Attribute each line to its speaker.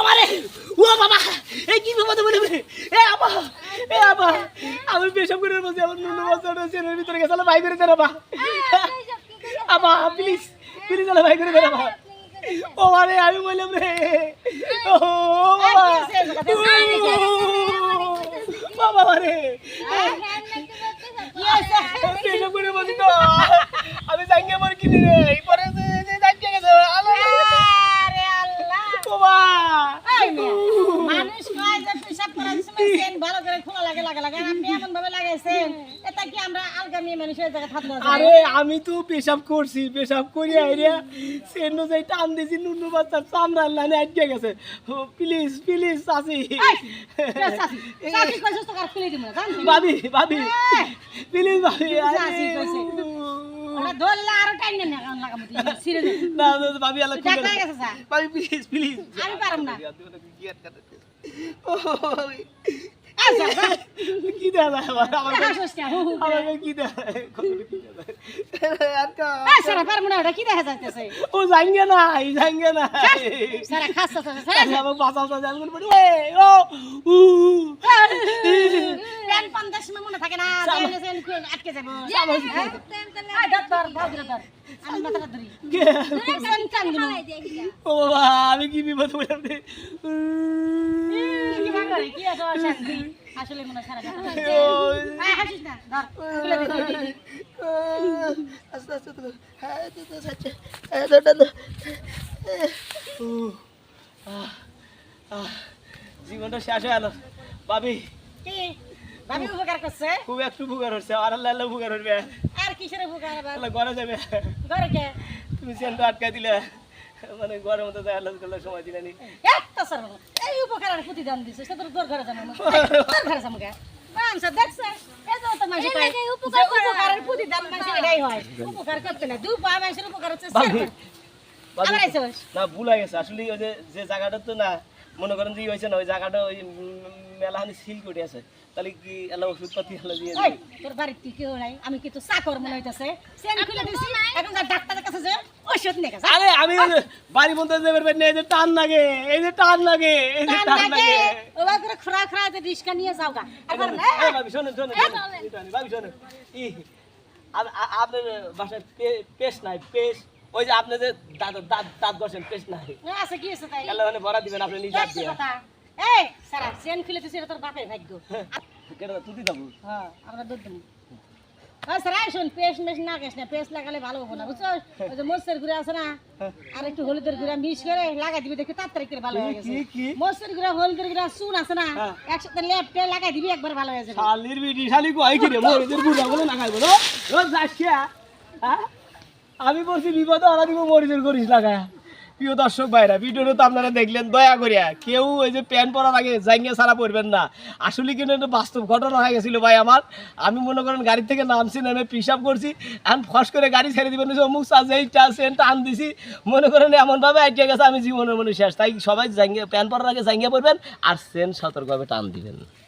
Speaker 1: বাবা রে ও বাবা এই কি বিপদ বলে এ আবা এ আবা আমি পেশাব করে বসে আমার নুনু বাচ্চাটা ছেলের ভিতরে গেছে ভাই করে দেন আবা আবা প্লিজ প্লিজ আলা ভাই করে দেন আবা ও আরে আমি বললাম রে ও বাবা বাবা রে পেশাব করে বসি তো আমি জাঙ্গে মর কিনি রে এই পরে যে যে জাঙ্গে গেছে আলো বাবা
Speaker 2: মানুষ কয় যে পেশাব করার সময় সেন ভালো করে খোলা লাগে লাগে লাগে। আপনি এমন ভাবে লাগাইছেন এটা কি আমরা আলগা মেয়ে মানুষের জায়গায় থাকব?
Speaker 1: আরে আমি তো পেশাব করছি পেশাব করি আইরিয়া সেন্ন যাই টান দিয়েছি নুনু বাচ্চার চামড়ার লাইনে আটকে গেছে। প্লিজ প্লিজ চাচি।
Speaker 2: চাকরি কইছিস তো কার খুলে দিব না
Speaker 1: ভাবি ভাবি। প্লিজ ভাবি।
Speaker 2: চাচি কইছে।
Speaker 1: ভাবি প্লিজ প্লিজ।
Speaker 2: আমি পারম না।
Speaker 1: কি দেওয়া যায় আমার দেওয়া যায়?
Speaker 2: পারব না, ওটা দেখা যাইতেছে?
Speaker 1: ও জাঙ্গে নাই নাই।
Speaker 2: খাস
Speaker 1: আমাকে বাঁচাও পড়ে। ও উ
Speaker 2: প্যান পান মনে থাকে না, আটকে যাব। হ্যাঁ? আমি।
Speaker 1: কে? বিপদ
Speaker 2: কি? আসলে মনে সারা হাসিস না।
Speaker 1: আস্তে আস্তে তো হ্যাঁ তো তো হ্যাঁ তো জীবনটা শেষ হয়ে গেল ভাবি
Speaker 2: কি? ভাবি উপকার করছে?
Speaker 1: খুব একটু ভুগার হচ্ছে আর আল্লাহ আল্লাহ
Speaker 2: আর কিসের উপকার
Speaker 1: ঘরে যাবে
Speaker 2: ঘরে কে?
Speaker 1: তুমি সেন্টার আটকাই দিলে মানে ঘরের মধ্যে যায় আল্লাহ করলে সময় দিলে নি
Speaker 2: একটা স্যার এই উপকারের প্রতিদান দিছে, সে তোর তোর ঘরে যাব না। তোর ঘরে যাব কে? মানুষে দেখছে, এই যে তো মানুষে কয়, যে উপকারের প্রতিদান মানুষের এটাই হয়। উপকার করতে না, দু পা মানুষের উপকার হচ্ছে?
Speaker 1: না ভুল হয়ে গেছে আসলে ওই যে যে জায়গাটা তো না মনে করেন যে হয়েছে না ওই জায়গাটা ওই মেলাহানি সিল করে আছে। তাহলে কি আল্লাহ ওষুধপাতি আল্লাহ দিয়ে
Speaker 2: তোর বাড়ির তুই কেউ নাই, আমি কি তোর চাকর মনে হইতাছে? চেন খুলে দিছি, এখন যা ডাক্তারের কাছে যে ওষুধ নিয়ে গেছে।
Speaker 1: আরে আমি বাড়ি বন্ধ যে না এই যে টান লাগে এই যে টান লাগে এই যে
Speaker 2: টান লাগে, ওবা করে খোঁড়া খোঁড়া যে রিস্কা নিয়ে যাও গা। একবার না,
Speaker 1: এই ভাবি শোনেন শোনেন ভাবি শোনেন। ই আপনার বাসায় পেস্ট নাই পেস্ট ওই যে আপনি যে দাঁত দাঁত দাঁত বসেন নাই।
Speaker 2: না, আছে কি আছে তাই?
Speaker 1: আল্লাহ মানে ভরা দিবেন আপনি নিজে
Speaker 2: একশো
Speaker 1: দিয়ে?
Speaker 2: কথা। এই, সারা, চেন খুলে দিছি, তোর বাপের ভাগ্য।
Speaker 1: দাও, তুই যাব
Speaker 2: হ্যাঁ, আমরা দুধ না না, না, না, আর একটু হলুদের গুঁড়া মিক্স করে লাগাই দিবি দেখি তাড়াতাড়ি করে ভালো হয়ে গেছে। গুঁড়া হলুদের গুঁড়া চুন আছে না
Speaker 1: হ্যাঁ।
Speaker 2: একসাথে লেপটে লাগাই দিবি একবার ভালো হয়ে যাবে।
Speaker 1: শালির বিটি শালি কই কি রে মরিদের বুড়া বলে না খাইবো না ও হ্যাঁ? আমি বলছি, বিপদে ওরা দিব মরিদের করিস লাগায়। প্রিয় দর্শক ভাইরা, ভিডিওটা তো আপনারা দেখলেন, দয়া করিয়া কেউ ওই যে প্যান্ট পরার আগে জাঙ্গিয়া ছাড়া পরবেন না। আসলে কিন্তু এটা বাস্তব ঘটনা হয়ে গেছিল ভাই আমার। আমি মনে করেন গাড়ি থেকে নামছি, নেমে পিসাব করছি এখন ফস করে গাড়ি ছেড়ে দিবেন। অমুক চার্জেই সেন টান দিছি। মনে করেন এমনভাবে আইটিয়া গেছে, আমি জীবনের মনে শেষ। তাই সবাই জাঙ্গিয়া প্যান্ট পরার আগে জাঙ্গিয়া পরবেন, আর সেন সতর্কভাবে টান দিবেন।